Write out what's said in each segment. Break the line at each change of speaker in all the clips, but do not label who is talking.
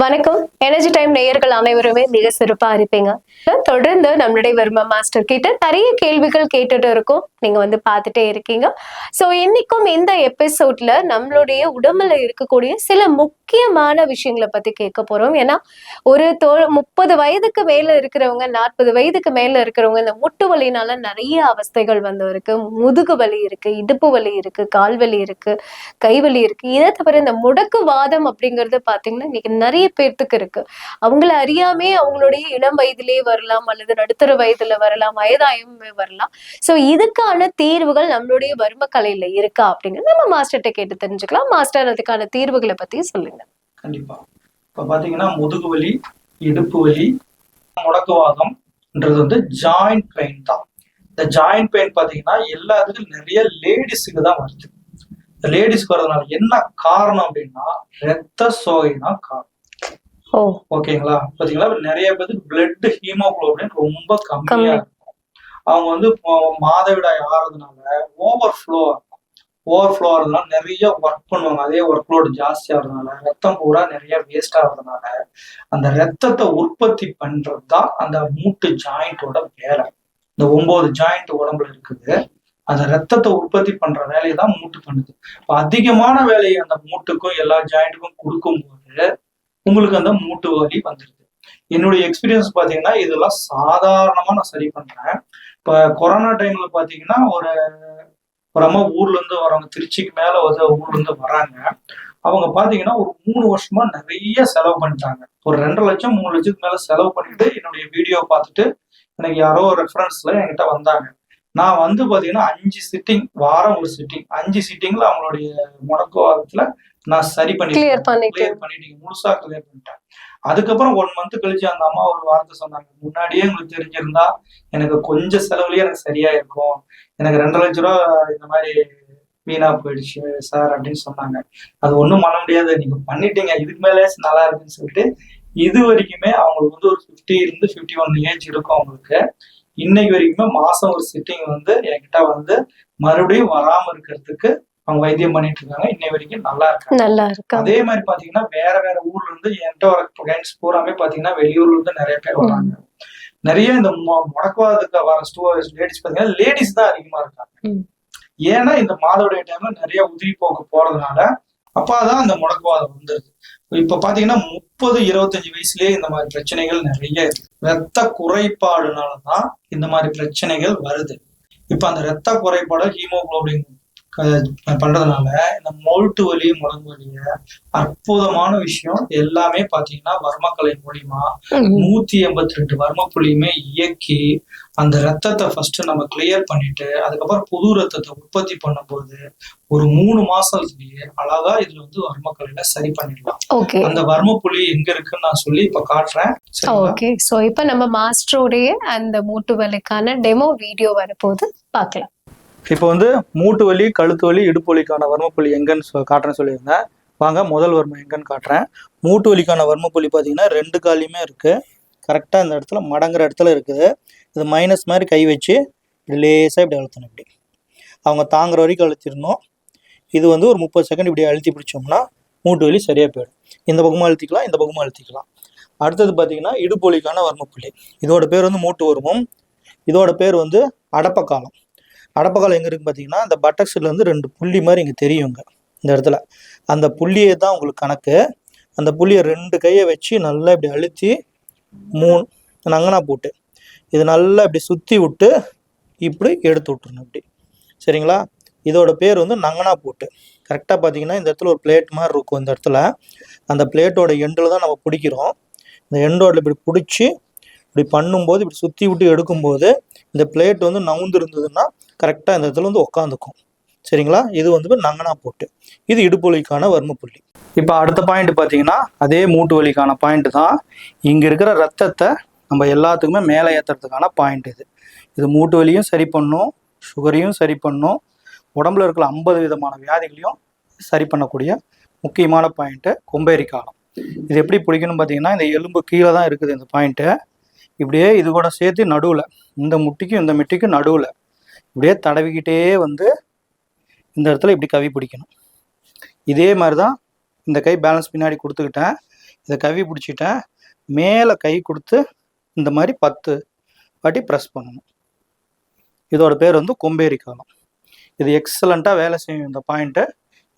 வணக்கம். Energy time நேயர்கள் அனைவருமே மிக சிறப்பா இருப்பீங்க. தொடர்ந்து நம்மளுடைய வர்மா மாஸ்டர் கிட்ட நிறைய கேள்விகள் கேட்டுட்டு இருக்கோம். நீங்க வந்து பார்த்துட்டே இருக்கீங்க. சோ இன்னைக்கும் இந்த எபிசோட்ல நம்மளுடைய உடம்புல இருக்கக்கூடிய சில முக்கியமான விஷயங்களை பத்தி கேட்க போறோம். ஏன்னா ஒரு தோ முப்பது வயதுக்கு மேல இருக்கிறவங்க நாற்பது வயதுக்கு மேல இருக்கிறவங்க இந்த முட்டு வலினால நிறைய அவஸ்தைகள் வந்து இருக்கு. முதுகு வலி இருக்கு இடுப்பு வலி இருக்கு கால் வலி இருக்கு கைவலி இருக்கு. இதை தவிர இந்த முடக்கு வாதம் அப்படிங்கிறது பாத்தீங்கன்னா இன்னைக்கு நிறைய பேர்த்துக்கு இருக்கு. அவங்கள அறியாமே அவங்களுடைய இளம் வயதிலே வரலாம் அல்லது நடுத்தர வயதுல வரலாம் வயதாயமே வரலாம். சோ இதுக்கான தீர்வுகள் நம்மளுடைய வரும கலையில இருக்கா அப்படிங்கிறது நம்ம மாஸ்டர்கிட்ட கேட்டு தெரிஞ்சுக்கலாம். மாஸ்டர் அதுக்கான தீர்வுகளை பத்தி சொல்லுங்க.
கண்டிப்பா. இப்ப பாத்தீங்கன்னா முதுகு வலி இடுப்பு வலி முடக்குவாதம்ன்றது வந்து ஜாயிண்ட் பெயின் தான். இந்த ஜாயிண்ட் பெயின் பாத்தீங்கன்னா எல்லாத்துக்கும் நிறைய லேடிஸுக்கு தான் வருது. இந்த லேடிஸ்க்கு வர்றதுனால என்ன காரணம் அப்படின்னா ரத்த சோகை தான் காரணம். ஓகேங்களா? பாத்தீங்களா? நிறைய பேருக்கு பிளட் ஹீமோகுளோபின் ரொம்ப கம்மியா
கம்மி.
இருக்கும். அவங்க வந்து மாதவிடாய் ஆறதுனால ஓவர் ஃப்ளோ ஓவர் ஃப்ளோ ஆகிறதுனால நிறைய ஒர்க் பண்ணுவாங்க. அதே ஒர்க் லோடு ஜாஸ்தி ஆகிறதுனால ரத்தம் பூரா நிறைய வேஸ்ட் ஆகிறதுனால அந்த ரத்தத்தை உற்பத்தி பண்றது தான் அந்த மூட்டு ஜாயிண்டோட வேலை. இந்த ஒன்பது ஜாயிண்ட் உடம்புல இருக்குது. அந்த ரத்தத்தை உற்பத்தி பண்ற வேலையை தான் மூட்டு பண்ணுது. இப்போ அதிகமான வேலையை அந்த மூட்டுக்கும் எல்லா ஜாயிண்ட்டுக்கும் கொடுக்கும்போது உங்களுக்கு அந்த மூட்டு வலி வந்துடுது என்னுடைய எக்ஸ்பீரியன்ஸ் பார்த்தீங்கன்னா இதெல்லாம் சாதாரணமா நான் சரி பண்றேன். இப்போ கொரோனா டைம்ல பார்த்தீங்கன்னா ஒரு ஒரு அம்மா ஊர்லேருந்து வரவங்க திருச்சிக்கு மேலே வந்து ஊர்லேருந்து வராங்க. அவங்க பார்த்தீங்கன்னா ஒரு மூணு வருஷமா நிறைய செலவு பண்ணிட்டாங்க. ஒரு ரெண்டரை லட்சம் மூணு லட்சத்துக்கு மேலே செலவு பண்ணிட்டு என்னுடைய வீடியோ பார்த்துட்டு எனக்கு யாரோ ரெஃபரன்ஸ்ல என்கிட்ட வந்தாங்க. நான் வந்து பார்த்தீங்கன்னா அஞ்சு சிட்டிங் வாரம் ஒரு சிட்டிங் அஞ்சு சிட்டிங்ல அவங்களுடைய முடக்குவாதத்துல நான் சரி பண்ணி
கிளியர் பண்ணிட்டு
கிளியர் பண்ணிட்டீங்க முழுசா கிளியர் பண்ணிட்டேன். அதுக்கப்புறம் ஒன் மந்த் கழிச்சு அந்த அம்மா ஒரு வார்த்தை சொன்னாங்க. முன்னாடியே உங்களுக்கு தெரிஞ்சிருந்தா எனக்கு கொஞ்சம் செலவுலயே எனக்கு சரியா இருக்கும். எனக்கு ரெண்டு லட்ச ரூபா இந்த மாதிரி வீணா போயிடுச்சு சார் அப்படின்னு சொன்னாங்க. அது ஒண்ணும் பண்ண முடியாது. நீங்க பண்ணிட்டீங்க. இதுக்கு மேலே நல்லா இருக்குன்னு சொல்லிட்டு இது வரைக்குமே அவங்களுக்கு வந்து ஒரு 50 இருந்து 51 ஒன் ஏஜ் இருக்கும் அவங்களுக்கு. இன்னைக்கு வரைக்குமே மாசம் ஒரு சிட்டிங் வந்து என்கிட்ட வந்து மறுபடியும் வராம இருக்கிறதுக்கு அவங்க வைத்தியம் பண்ணிட்டு இருக்காங்க. இன்னை வரைக்கும் நல்லா இருக்காங்க.
நல்லா இருக்கா
அதே மாதிரி பாத்தீங்கன்னா வேற வேற ஊர்ல இருந்து என்கிட்ட வர கிளைண்ட்ஸ் பூராமே பாத்தீங்கன்னா வெளியூர்ல இருந்து நிறைய பேர் வராங்க. நிறைய இந்த முடக்குவாதத்துக்கு வர ஸ்டூடெண்ட்ஸ் லேடிஸ் பாத்தீங்கன்னா லேடிஸ் தான் அதிகமா இருக்காங்க. ஏன்னா இந்த மாதவிடாய் டைம்ல நிறைய உதிரி போக்கு போறதுனால அப்பதான் அந்த முடக்குவாதம் வந்துருது இப்ப பாத்தீங்கன்னா முப்பது இருபத்தஞ்சு வயசுலயே இந்த மாதிரி பிரச்சனைகள் நிறைய இருக்கு. ரத்த குறைபாடுனாலதான் இந்த மாதிரி பிரச்சனைகள் வருது. இப்ப அந்த ரத்த குறைபாடு ஹீமோகுளோபின் பண்றதுனால இந்த மொல்ட்டு வலி முழங்கு வலிய அற்புதமான விஷயம். எல்லாமே பாத்தீங்கன்னா வர்மக்கலை மூலியமா. நூத்தி எண்பத்தி ரெண்டு வர்ம புள்ளியுமே இயக்கி அந்த ரத்தத்தை ஃபர்ஸ்ட் நம்ம கிளியர் பண்ணிட்டு அதுக்கப்புறம் புது ரத்தத்தை உற்பத்தி பண்ணும்போது ஒரு மூணு மாசத்துலயே அழகா இதுல வந்து வர்மக்கலையில சரி பண்ணிடலாம்.
ஓகே.
அந்த வர்ம புள்ளி எங்க இருக்குன்னு நான் சொல்லி இப்ப காட்டுறேன்.
ஓகே. சோ இப்ப நம்ம மாஸ்டருடைய அந்த மூட்டு வலிக்கான டெமோ வீடியோ வரப்போது பார்க்கலாம்.
இப்போ வந்து மூட்டு வலி கழுத்து வலி இடுப்பு வலிக்கான வர்மப்புள்ளி எங்கன்னு சொ- காட்டுறேன்னு சொல்லியிருந்தேன் வாங்க முதல் வர்மம் எங்கன்னு காட்டுறேன். மூட்டு வலிக்கான வர்மப்புள்ளி பார்த்தீங்கன்னா ரெண்டு காலையுமே இருக்கு. கரெக்டாக இந்த இடத்துல மடங்குற இடத்துல இருக்குது. இது மைனஸ் மாதிரி கை வச்சு இப்படி லேசாக இப்படி அழுத்தணும் இப்படி. அவங்க தாங்குற வரைக்கும் அழுத்திடணும். இது வந்து ஒரு முப்பது செகண்ட் இப்படி அழுத்தி பிடிச்சோம்னா மூட்டு வலி சரியாக போயிடும். இந்த பக்கமும் அழுத்திக்கலாம் இந்த பக்கமும் அழுத்திக்கலாம். அடுத்தது பார்த்தீங்கன்னா இடுப்பு வலிக்கான வர்மப்புள்ளி. இதோட பேர் வந்து மூட்டு வருமம். இதோட பேர் வந்து அடப்பக்காலம் அடப்பக்காலம் எங்கே இருக்குன்னு பார்த்தீங்கன்னா அந்த பட்டக்ஸில் வந்து ரெண்டு புள்ளி மாதிரி இங்கே தெரியுங்க இந்த இடத்துல. அந்த புள்ளியே தான் உங்களுக்கு கணக்கு. அந்த புள்ளியை ரெண்டு கையை வச்சு நல்லா இப்படி அழுத்தி மூணு நங்கனா போட்டு இது நல்லா இப்படி சுற்றி விட்டு இப்படி எடுத்து விட்டுருணும் இப்படி. சரிங்களா? இதோட பேர் வந்து நங்கனா போட்டு. கரெக்டாக பார்த்தீங்கன்னா இந்த இடத்துல ஒரு பிளேட் மாதிரி இருக்கும் இந்த இடத்துல. அந்த பிளேட்டோட எண்டில் தான் நம்ம பிடிக்கிறோம். இந்த எண்டோட இப்படி பிடிச்சி இப்படி பண்ணும்போது இப்படி சுற்றி விட்டு எடுக்கும்போது இந்த பிளேட் வந்து நவுந்து இருந்ததுன்னா கரெக்டாக இந்த இடத்துல வந்து உட்காந்துக்கும் சரிங்களா? இது வந்து நங்கனா போட்டு. இது இடுப்பு வலிக்கான வர்ம புள்ளி இப்போ அடுத்த பாயிண்ட் பார்த்தீங்கன்னா அதே மூட்டு வலிக்கான பாயிண்ட் தான். இங்கே இருக்கிற ரத்தத்தை நம்ம எல்லாத்துக்குமே மேலே ஏற்றுறதுக்கான பாயிண்ட் இது. இது மூட்டு வலியும் சரி பண்ணும் சுகரையும் சரி பண்ணும். உடம்புல இருக்கிற ஐம்பது விதமான வியாதிகளையும் சரி பண்ணக்கூடிய முக்கியமான பாயிண்ட்டு கொம்பேரி காலம். இது எப்படி பிடிக்கணும் பார்த்தீங்கன்னா இந்த எலும்பு கீழே தான் இருக்குது இந்த பாயிண்ட்டு இப்படியே இது கூட சேர்த்து நடுவில் இந்த முட்டிக்கும் இந்த முட்டிக்கும் நடுவில் இப்படியே தடவிக்கிட்டே வந்து இந்த இடத்துல இப்படி கவி பிடிக்கணும். இதே மாதிரி தான் இந்த கை பேலன்ஸ் பின்னாடி கொடுத்துக்கிட்டேன். இதை கவி பிடிச்சிட்டேன். மேலே கை கொடுத்து இந்த மாதிரி பத்து வாட்டி ப்ரெஸ் பண்ணணும். இதோட பேர் வந்து கொம்பேரி காலம். இது எக்ஸலண்ட்டாக வேலை செய்யும் இந்த பாயிண்ட்டு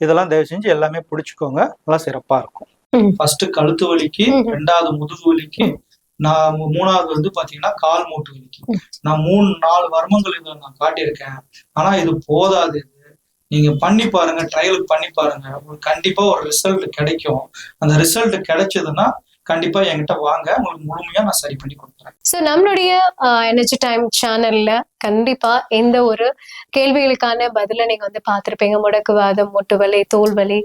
இதெல்லாம் தயவு செஞ்சு எல்லாமே பிடிச்சிக்கோங்க. நல்லா சிறப்பாக இருக்கும்.
ஃபர்ஸ்ட் கழுத்து வலிக்கு. ரெண்டாவது முதுகு வலிக்கு நான் மூணாவது வந்து பாத்தீங்கன்னா கால் மூட்டு வலிக்கு. நான் மூணு நாலு வர்மங்கள் இதை நான் காட்டியிருக்கேன். ஆனா இது போதாது நீங்க பண்ணி பாருங்க ட்ரையலுக்கு பண்ணி பாருங்க. உங்களுக்கு கண்டிப்பா ஒரு ரிசல்ட் கிடைக்கும். அந்த ரிசல்ட் கிடைச்சதுன்னா கண்டிப்பா என்கிட்ட வாங்க. உங்களுக்கு முழுமையா நான் சரி பண்ணி கொடுக்குறேன்
ஸோ நம்மளுடைய எனர்ஜி டைம் சேனல்ல கண்டிப்பா எந்த ஒரு கேள்விகளுக்கான பதில நீங்க வந்து பார்த்திருப்பீங்க. முடக்குவாதம் முட்டு வலி தோல் வலி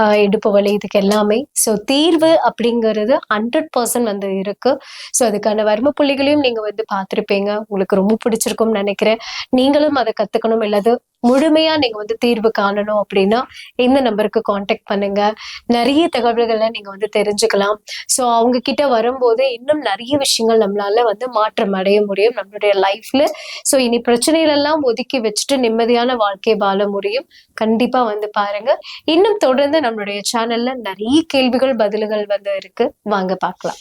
ஆஹ் இடுப்பு வலி இதுக்கு எல்லாமே. ஸோ தீர்வு அப்படிங்கிறது ஹண்ட்ரட் பர்சன்ட் வந்து இருக்கு. ஸோ அதுக்கான வர்ம புள்ளிகளையும் நீங்க வந்து பார்த்திருப்பீங்க. உங்களுக்கு ரொம்ப பிடிச்சிருக்கும்னு நினைக்கிறேன். நீங்களும் அதை கத்துக்கணும். இல்லது முழுமையா நீங்க வந்து தீர்வு காணணும் அப்படின்னா இந்த நம்பருக்கு காண்டாக்ட் பண்ணுங்க. நிறைய தகவல்களை நீங்க வந்து தெரிஞ்சுக்கலாம். ஸோ அவங்க கிட்ட வரும்போது இன்னும் நிறைய விஷயங்கள் நம்மளால வந்து மாற்றம் அடைய முடியும் நம்மளுடைய லைஃப்ல ஸோ இனி பிரச்சனைகள் எல்லாம் ஒதுக்கி வச்சுட்டு நிம்மதியான வாழ்க்கையை வாழ முடியும். கண்டிப்பா வந்து பாருங்க. இன்னும் தொடர்ந்து நம்மளுடைய சேனல்ல நிறைய கேள்விகள் பதில்கள் வந்து இருக்கு. வாங்க பார்க்கலாம்.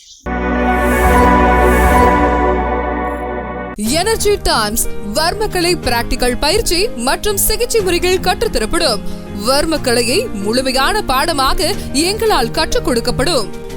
எனர்ஜி டைம்ஸ் வர்மக்கலை பிராக்டிகல் பயிற்சி மற்றும் சிகிச்சை முறைகள் கற்றுத்தரப்படும். வர்மக்கலையை முழுமையான பாடமாக எங்களால் கற்றுக் கொடுக்கப்படும்.